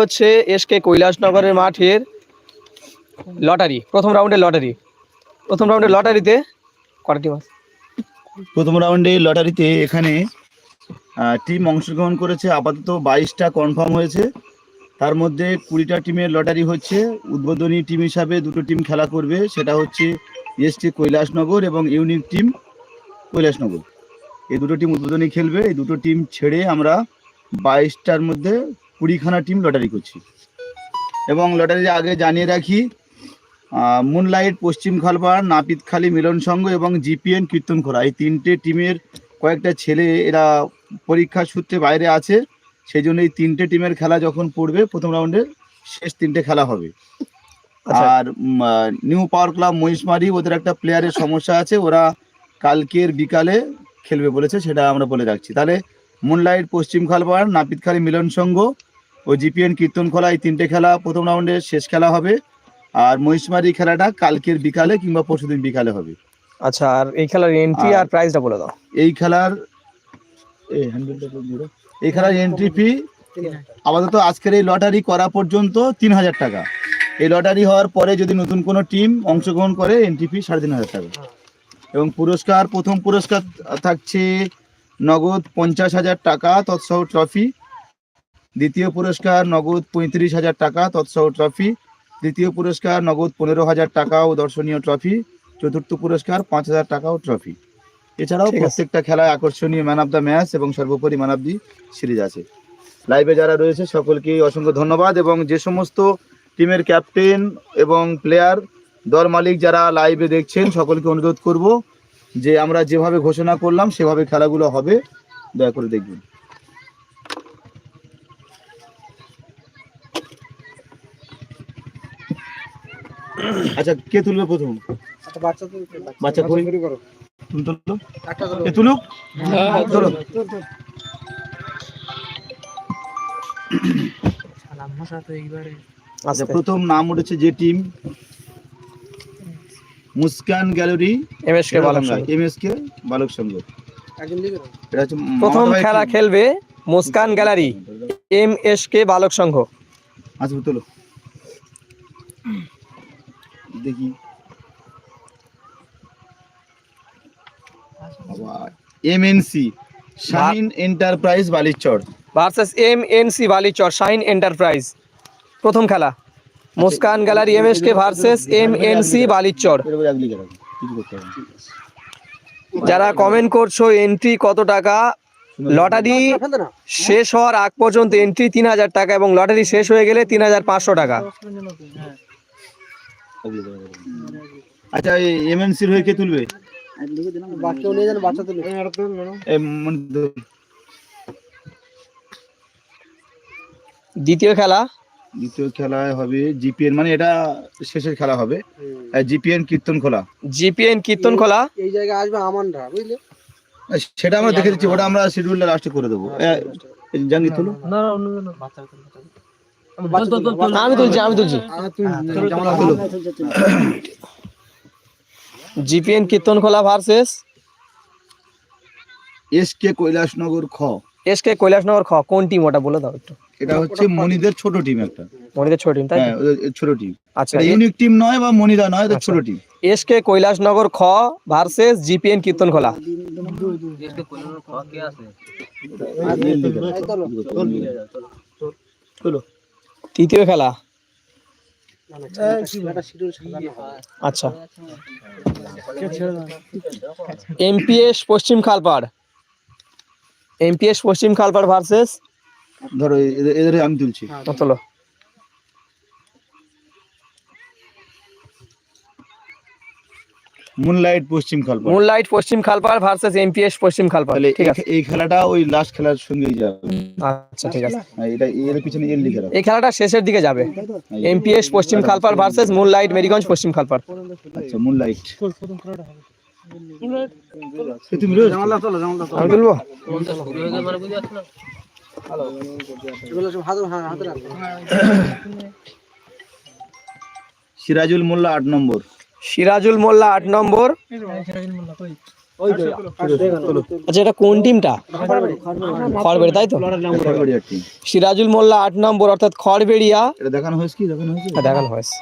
হচ্ছে এসকে কৈলাসনগরের মাঠের লটারি, প্রথম রাউন্ডের লটারি। প্রথম রাউন্ডের লটারিতে কটা আছে প্রথম রাউন্ডে লটারিতে এখানে টিম অংশগ্রহণ করেছে আপাতত বাইশটা কনফার্ম হয়েছে। তার মধ্যে কুড়িটা টিমের লটারি হচ্ছে। উদ্বোধনী টিম হিসাবে দুটো টিম খেলা করবে, সেটা হচ্ছে এসটি কৈলাসনগর এবং ইউনিক টিম কৈলাসনগর। এই দুটো টিম উদ্বোধনী খেলবে, এই দুটো টিম ছেড়ে আমরা বাইশটার মধ্যে কুড়িখানা টিম লটারি করছি। এবং লটারির আগে জানিয়ে রাখি মুনলাইট পশ্চিম খালপাড় নাপিতখালী মিলন সংঘ এবং জিপিএন কীর্তন কীর্তনখোলা এই তিনটে টিমের কয়েকটা ছেলে এরা পরীক্ষা সূত্রে বাইরে আছে। সেই জন্য এই তিনটে টিমের খেলা যখন পড়বে প্রথম রাউন্ডে শেষ তিনটে খেলা হবে। আচ্ছা। আর নিউ পাওয়ার ক্লাব মহিষমারি ওদের একটা প্লেয়ারের সমস্যা আছে ওরা কালকের বিকালে খেলবে বলেছে সেটা আমরা বলে রাখছি। তাহলে মুনলাইট পশ্চিম খালপাড় নাপিতখালী মিলন সংঘ ও জিপিএন কীর্তনখোলা এই তিনটে খেলা প্রথম রাউন্ডে শেষ খেলা হবে। আর মহিষমারি খেলাটা কালকের বিকালে কিংবা পরশুদিন বিকালে হবে। আচ্ছা আর এই খেলার এন্ট্রি আর প্রাইসটা বলে দাও। এই খেলার। এই খেলার এন্ট্রি ফি আপাতত আজকের এই লটারি করা পর্যন্ত তিন হাজার টাকা। এই লটারি হওয়ার পরে যদি নতুন কোনো টিম অংশগ্রহণ করে এন্ট্রি ফি সাড়ে তিন হাজার টাকা। এবং পুরস্কার প্রথম পুরস্কার থাকছে নগদ পঞ্চাশ হাজার টাকা তৎসহ ট্রফি দ্বিতীয় পুরস্কার নগদ পঁয়ত্রিশ হাজার টাকা তৎসহ ট্রফি তৃতীয় পুরস্কার নগদ পনেরো হাজার টাকা ও দর্শনীয় ট্রফি চতুর্থ পুরস্কার পাঁচ হাজার টাকা ও ট্রফি এছাড়াও। প্রত্যেকটা খেলায় আকর্ষণীয় ম্যান অফ দ্য ম্যাচ এবং সর্বোপরি ম্যান অফ দি সিরিজ আছে। লাইভে যারা রয়েছে সকলকে অসংখ্য ধন্যবাদ এবং যে সমস্ত টিমের ক্যাপ্টেন এবং প্লেয়ার দল মালিক যারা লাইভে দেখছেন সকলকে অনুরোধ করব যে আমরা যেভাবে ঘোষণা করলাম সেভাবে খেলাগুলো হবে। দয়া করে দেখবেন। আচ্ছা কে তুলবে প্রথম? বাচ্চা কই তুমি তুললো এ তুলুক? তোলো আচ্ছা আচ্ছা প্রথম নাম উঠেছে যে টিম? মুস্কান গ্যালারি এমএসকে বালক সংঘ। এম এস কে বালক সংঘ এটা হচ্ছে প্রথম খেলা খেলবে Muskan gallery M S K Balak Sangha. আচ্ছা তোলো। দেখি। MNC Shahin enterprise Balichar versus MNC N Balichar shine enterprise প্রথম খেলা। Muskan gallery M S K versus M N C Balichar. যারা কমেন্ট করছ এন্ট্রি কত টাকা? লটারি শেষ হওয়ার আগ পর্যন্ত এন্ট্রি তিন হাজার টাকা এবং লটারি শেষ হয়ে গেলে তিন হাজার পাঁচশো টাকা? আচ্ছা এমএনসির হয়ে কে তুলবে? মনে। দ্বিতীয় খেলা? দ্বিতীয় খেলায় হবে জিপিএন মানে এটা শেষের খেলা হবে। জিপিএন কীর্তন খোলা। জিপিএন কীর্তন খোলা? এই জায়গায় আসবে আমানরা বুঝলে? সেটা আমরা দেখে দিচ্ছি ওটা আমরা শিডিউলটা লাস্টে করে দেবো। জাঙ্গি তুলো। আমি তুলছি আমি তুলছি। জিপিএন কীর্তন খোলা ভার্সেস? এস কে কৈলাসনগর খ। এস কে কৈলাসনগর খ কোন টিম ওটা বলে দাও একটু? এটা হচ্ছে মনিদের ছোট টিম একটা। মনিদের ছোট টিম তাই হ্যাঁ ছোট টিম আচ্ছা ইউনিক টিম নয় বা মনিদা নয় এটা ছোট টিম এস কে কৈলাসনগর খ ভার্সেস জিপিএন কীর্তন খোলা। তুলো তৃতীয় খেলা? আচ্ছা। এমপিএস পশ্চিম খালপাড়। এমপিএস পশ্চিম খালপাড় ভার্সেস ধরো এদের- এদের আমি তুলছি। চলো মুনলাইট পশ্চিম খালপা মুনলাইট পশ্চিম খালপাড় ভার্সেস এমপিএস পশ্চিম খালপাড়। ঠিক এই- আছে। এই খেলাটা ওই লাস্ট খেলার সঙ্গেই যাবে। আচ্ছা ঠিক আছে। হ্যাঁ, এটা এর পিছনে এর লিখে রাখো। এই খেলাটা শেষের দিকে যাবে। এমপিএস পশ্চিম খালপাড় ভার্সেস মুনলাইট মেরিগঞ্জ পশ্চিম খালপাড়। আচ্ছা মুনলাইট তুমি রোজ আমি তুলবো এগুলো সব হাতে হাতে রাখবে সিরাজুল মোল্লা আট নম্বর। সিরাজুল মোল্লা আট নম্বর। আচ্ছা এটা কোন টিমটা? খড়বেড়ে তাই তো? সিরাজুল মোল্লা আট নম্বর অর্থাৎ খড়বেড়িয়া। দেখানো হয়েছে কি? দেখানো হয়েছে? হ্যাঁ, দেখানো হয়েছে।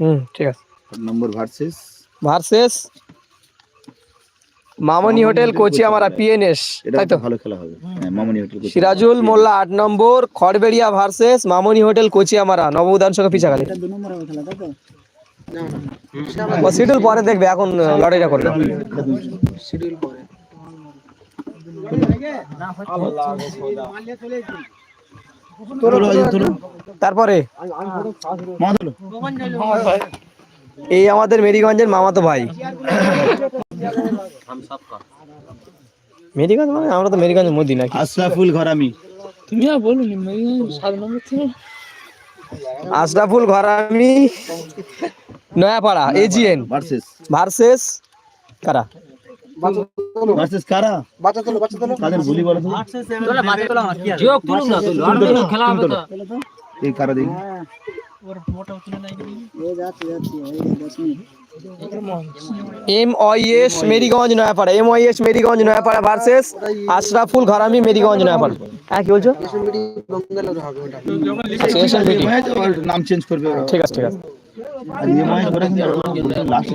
হুম ঠিক আছে। Number versus. Versus Mamoni hotel Kochi আমার পিএনএস তাই তো? ভালো খেলা হবে। হ্যাঁ মামনি হোটেল সিরাজুল মোল্লা আট number Kharberia versus Mamoni hotel Kochi আমারা নব বিধানসভা পিছাখালি ও শিডিউল পরে দেখবে এখন লড়াইটা করবে শিডিউল পরে। তারপরে? এই আমাদের মেরিগঞ্জের মামাতো ভাই। মেরিগঞ্জ মানে আমরা তো মেরিগঞ্জের মধ্যে নাকি? Ashraful Gharami. Ashraful Gharami. Nayapara AGN versus versus কারা? ভার্সেস কারা? বাচ্চা তোলো বাচ্চা তোলো কাদের বলি বলো তো। এই কারা দেখি? M YS Merigunj Nayapara. M Merigunj Nayapara versus Ashraful Gharami Merigunj Nayapara. হ্যাঁ কি বলছো? নাম চেঞ্জ করবে ঠিক আছে ঠিক আছে। আর এই ম্যাচ ওরা কিন্তু লাস্ট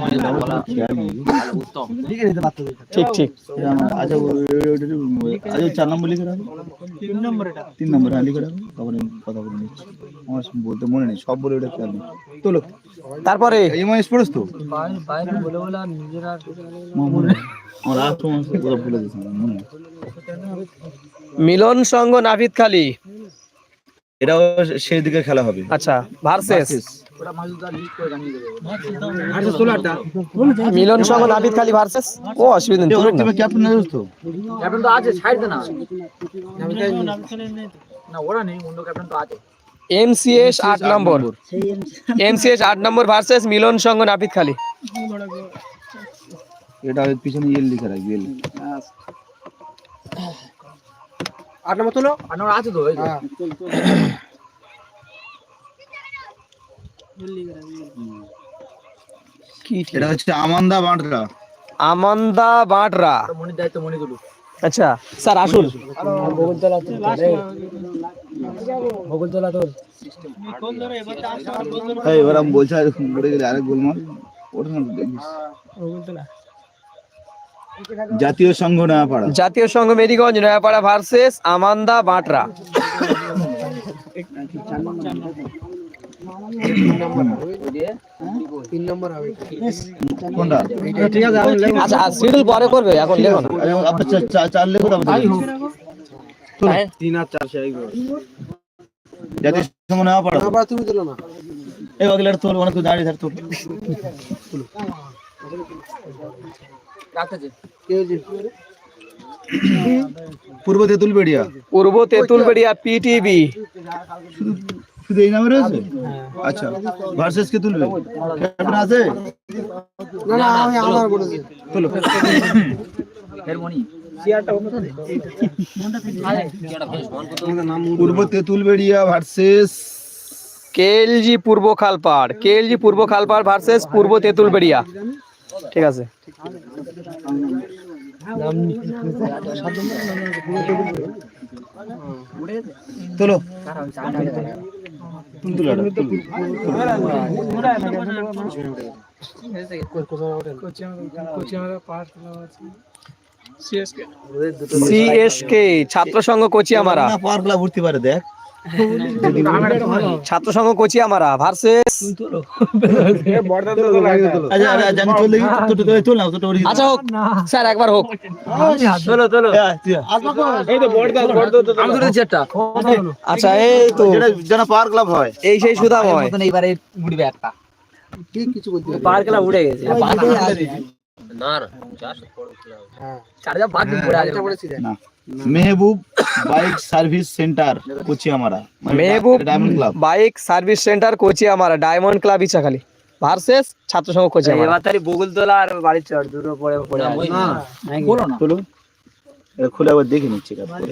ঠিক ঠিক আচ্ছা ও- ও- ও- আচ্ছা চার নম্বর লিখে রাখো। তিন নম্বর তিন নম্বর হ্যাঁ লিখে রাখো। তখন কথা বলে নিচ্ছি। আমার বলতে মনে নেই সব বলে ওটা খেয়াল নেই তোলো। তারপরে? তো। মিলন সংঘ নাভিদ খালি। এটাও সেই দিকে খেলা হবে। আচ্ছা ভার্সেস। মিলন সংঘ নাভিদ খালি ভার্সেস ও অসুবিধা নেই তুলুন না। ক্যাপ্টেন আছে তো এমসিএস আট নম্বর। এমসিএস আট নম্বর ভার্সেস মিলন সংঘ নাপিত খালি। এটা পিছনে ইয়েল লিখে রাখবি ইয়েল আট নম্বর তোলো? হ্যাঁ কি ঠিক? এটা হচ্ছে আমান্দা বাঁটরা। আমান্দা বাটরা। আচ্ছা স্যার আসুন। এই বলছি গেলে আরেক গোলমাল। ওটা দেখিস। জাতীয় সংঘ নয়াপাড়া। জাতীয় সংঘ মেরিগঞ্জ নয়াপাড়া ভার্সেস আমান্দা বাটরা। তিন নম্বর হবে কোনটা আচ্ছা শিডিউল পরে করবে এখন লেখো না আরে আপনার চা- চা- চার লেখো তারপর দেখি। তিন আর চার সেই জাতীয় সংঘ নয়াপাড়া আবার তুমি তোলো না এই অগলার তোর অনেক দাঁড়িয়ে থাক তোর কে হয়েছে পূর্ব তেঁতুলবেড়িয়া পূর্ব তেঁতুলবেড়িয়া পিটিভি শুধু এই নামে রয়েছে আচ্ছা ভার্সেস কে তুলবে? ক্যাপ্টেন আছে? না না আমি আমার বলেছি তোলো। পূর্ব তেঁতুলবেড়িয়া ভার্সেস কেএলজি পূর্ব খালপাড়। কেএলজি পূর্ব খালপাড় ভার্সেস পূর্ব তেঁতুলবেড়িয়া ঠিক আছে। তুল। ছাত্র সংঘ কোচি আমারা পাওয়ার ক্লাব উঠতে পারে দেখ। ছাত্র সংঘ কোচি কোচিয়ামারা ভার্সেস আচ্ছা আচ্ছা না আচ্ছা হোক স্যার একবার হোক। চলো চলো। আচ্ছা এই তো যেন পাওয়ার ক্লাব হয়। এই সেই সুদাম হয়। ঠিক কিছু বলতে হবে পার উড়ে গেছে। হ্যাঁ এটা বলেছি দেখ। না Mehboob bike service centre Kochiamara. Mehboob diamond club bike service centre Kochiamara diamond club Ichhakhali versus Chhatra Sangha Kochiamara তোলো এটা খুলে আবার দেখে নিচ্ছি কাজ করে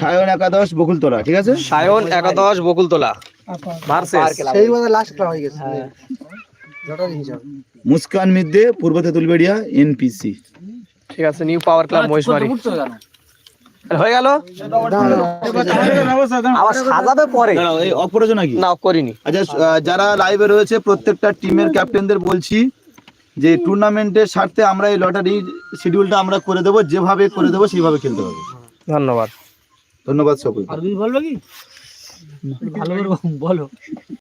সায়ন একাদশ বকুলতলা ঠিক আছে? সায়ন একাদশ বকুলতলা ভার্সেস সেই কথা লাস্ট খেলা হয়ে গেছে। মুস্কান মিদ্দে পূর্ব তেঁতুলবেড়িয়া এনপিসি। ঠিক আছে নিউ পাওয়ার ক্লাব মহিষমারি হয়ে গেল? আবার সাজাবে পরে। নাকি? না করিনি। আচ্ছা যারা লাইভে রয়েছে প্রত্যেকটা টিমের ক্যাপ্টেনদের বলছি যে টুর্নামেন্টের স্বার্থে আমরা এই লটারি শিডিউলটা আমরা করে দেবো যেভাবে করে দেবো সেইভাবে খেলতে হবে। ধন্যবাদ। ধন্যবাদ আর তুমি বলবে কি? ভালো বলো।